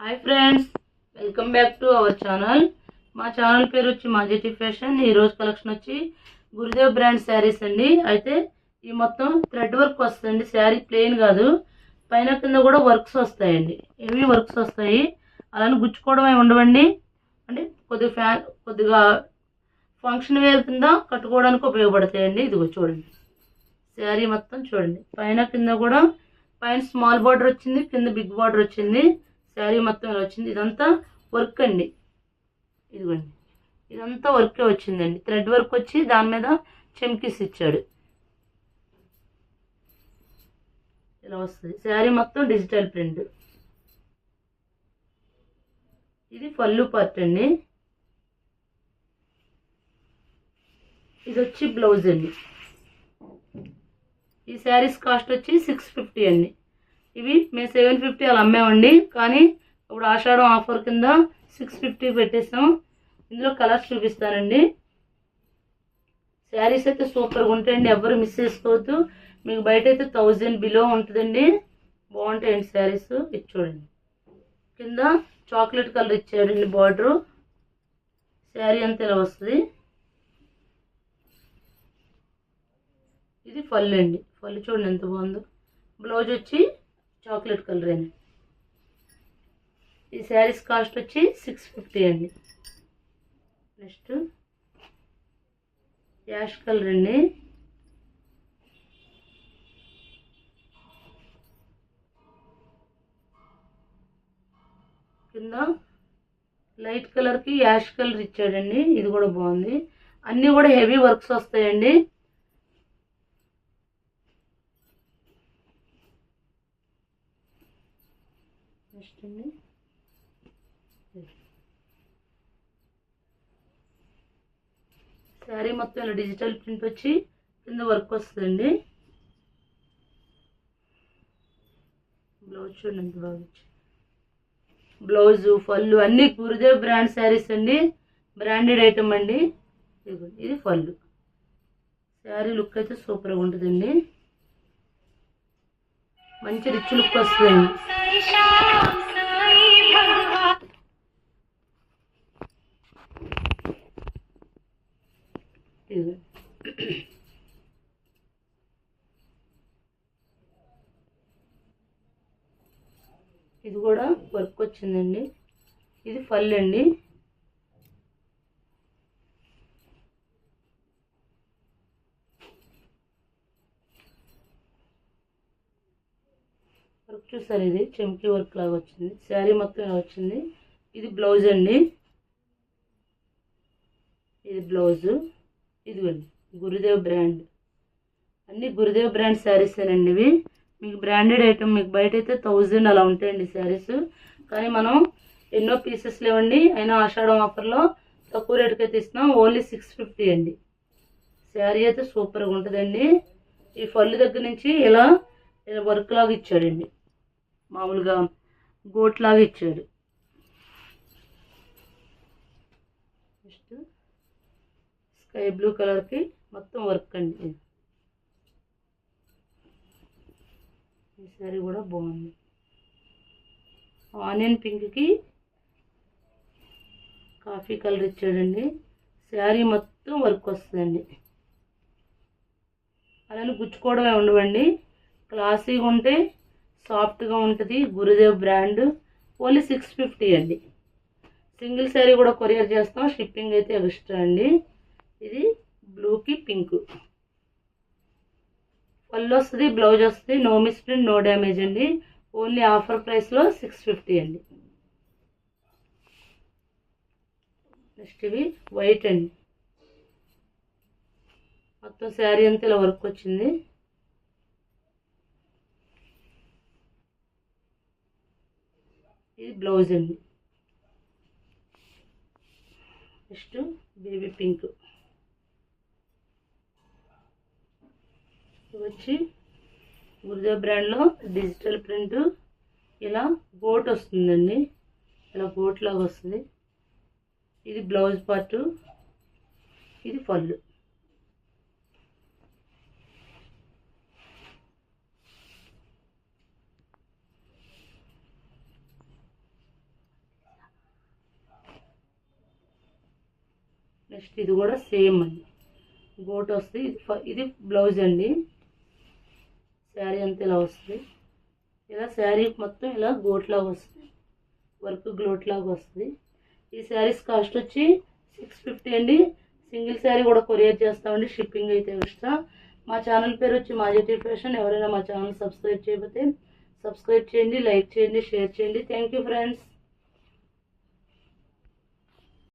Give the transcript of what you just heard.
Hi friends welcome back to our channel మా channel పేరు వచ్చి మాజెటీ ఫ్యాషన్ ఈ రోజు కలెక్షన్ వచ్చి గురుదేవ్ బ్రాండ్ శారీస్ అండి. అయితే ఈ మొత్తం థ్రెడ్ వర్క్ వస్తుంది శారీ ప్లెయిన్ కాదు. పైన కింద కూడా వర్క్స్ వస్తాయండి. హెవీ వర్క్స్ వస్తాయి? అలానే గుచ్చుకోవడం ఏమి ఉండవండి. అంటే కొద్దిగా ఫ్యాన్ కొద్దిగా ఫంక్షన్ వేర్ కింద కట్టుకోవడానికి ఉపయోగపడతాయండి. ఇదిగో చూడండి. శారీ మొత్తం చూడండి. పైన కింద కూడా పైన స్మాల్ బార్డర్ వచ్చింది కింద బిగ్ బార్డర్ వచ్చింది. శారీ మొత్తం ఇలా వచ్చింది. ఇదంతా వర్క్ అండి. ఇదిగోండి. ఇదంతా వర్కే వచ్చిందండి. థ్రెడ్ వర్క్ వచ్చి దాని మీద చెమ్కిస్ ఇచ్చాడు. ఇలా వస్తుంది. శారీ మొత్తం డిజిటల్ ప్రింట్ ఇది పళ్ళు పార్ట్ అండి. ఇది వచ్చి బ్లౌజ్ అండి. ఈ శారీస్ కాస్ట్ వచ్చి సిక్స్ ఫిఫ్టీ అండి. ఇవి మేము సెవెన్ ఫిఫ్టీ అలా అమ్మామండి కానీ ఇప్పుడు ఆషాఢం ఆఫర్ కింద సిక్స్ ఫిఫ్టీ పెట్టేస్తాం ఇందులో కలర్స్ చూపిస్తానండి. శారీస్ అయితే సూపర్గా ఉంటాయండి. ఎవరు మిస్ చేసుకోవద్దు. మీకు బయట అయితే థౌజండ్ బిలో ఉంటుందండి. బాగుంటాయండి శారీస్. ఇది చూడండి. కింద చాక్లెట్ కలర్ ఇచ్చాడండి బార్డరు శారీ అంతా ఇలా వస్తుంది. ఇది ఫల్ అండి. ఫల్ చూడండి ఎంత బాగుందో. బ్లౌజ్ వచ్చి చాక్లెట్ కలర్ అండి. ఈ శారీస్ కాస్ట్ వచ్చి సిక్స్ ఫిఫ్టీ అండి. నెక్స్ట్ యాష్ కలర్ అండి. కింద లైట్ కలర్కి యాష్ కలర్ ఇచ్చాడండి. ఇది కూడా బాగుంది. అన్నీ కూడా హెవీ వర్క్స్ వస్తాయండి. నెక్స్ట్ అండి శారీ మొత్తం ఇలా డిజిటల్ ప్రింట్ వచ్చి కింద వర్క్ వస్తుందండి. బ్లౌజ్ చూడండి ఎంత బాగా బ్లౌజు ఫల్లు అన్నీ గురుదేవ్ బ్రాండ్ శారీస్ అండి. బ్రాండెడ్ ఐటమ్ అండి. ఇది ఫల్లు శారీ లుక్ అయితే సూపర్గా ఉంటుందండి. మంచి రిచ్ లుక్ వస్తుందండి ఇది కూడా వర్క్ వచ్చిందండి. ఇది ఫల్ అండి. వర్క్ చూసారు ఇది? చెంకీ వర్క్ లాగా వచ్చింది. శారీ మొత్తం ఇలా వచ్చింది. ఇది బ్లౌజ్ అండి. ఇది బ్లౌజు. ఇదిగోండి. గురుదేవ్ బ్రాండ్. అన్ని గురుదేవ్ బ్రాండ్ శారీస్ అండి ఇవి. మీకు బ్రాండెడ్ ఐటమ్ మీకు బయట అయితే థౌజండ్ అలా ఉంటాయండి శారీస్. కానీ మనం ఎన్నో పీసెస్ లేవండి. అయినా ఆషాఢం ఆఫర్లో తక్కువ రేటుకి అయితే ఇస్తున్నాం. ఓన్లీ సిక్స్ ఫిఫ్టీ అండి. శారీ అయితే సూపర్గా ఉంటుందండి. ఈ పళ్ళు దగ్గర నుంచి ఇలా ఇలా వర్క్ లాగా ఇచ్చాడండి. మామూలుగా గోట్లాగా ఇచ్చాడు. నెక్స్ట్ స్కై బ్లూ కలర్కి మొత్తం వర్క్ అండి ఈ శారీ కూడా బాగుంది. ఆనియన్ పింక్కి కాఫీ కలర్ ఇచ్చాడండి. శారీ మొత్తం వర్క్ వస్తుందండి. అలానే గుచ్చుకోవడమే ఉండవండి. క్లాసీగా ఉంటే సాఫ్ట్గా ఉంటుంది. Gurudev brand. Only six fifty అండి. సింగిల్ శారీ కూడా కొరియర్ చేస్తాం. షిప్పింగ్ అయితే ఎక్స్ట్రా అండి. ఇది బ్లూకి పింక్. పళ్ళు వస్తుంది బ్లౌజ్ వస్తుంది. No miss print no damage అండి. ఓన్లీ ఆఫర్ ప్రైస్లో సిక్స్ ఫిఫ్టీ అండి. నెక్స్ట్ ఇవి వైట్ అండి. మొత్తం శారీ అంతా ఇలా వర్క్ వచ్చింది. ఇది బ్లౌజ్ అండి. Next baby pink. వచ్చి గురుదేవ్ బ్రాండ్లో డిజిటల్ ప్రింట్. ఇలా బోట్ వస్తుందండి. ఇలా బోట్ లాగా వస్తుంది. ఇది బ్లౌజ్ పార్ట్. ఇది పళ్ళు. నెక్స్ట్ ఇది కూడా సేమ్ అండి గోట్ వస్తుంది ఇది ఇది బ్లౌజ్ అండి. శారీ అంతా ఇలా వస్తుంది. ఇలా శారీ మొత్తం ఇలా గోట్లాగా వస్తుంది. వర్క్ గ్లోట్ లాగా వస్తుంది. ఈ శారీస్ కాస్ట్ వచ్చి సిక్స్ ఫిఫ్టీ అండి. సింగిల్ శారీ కూడా కొరియర్ చేస్తామండి. షిప్పింగ్ అయితే ఎక్స్ట్రా. మా ఛానల్ పేరు వచ్చి మాజీ ఫ్యాషన్. ఎవరైనా మా ఛానల్ సబ్స్క్రైబ్ చేయకపోతే సబ్స్క్రైబ్ చేయండి లైక్ చేయండి షేర్ చేయండి. Thank you friends.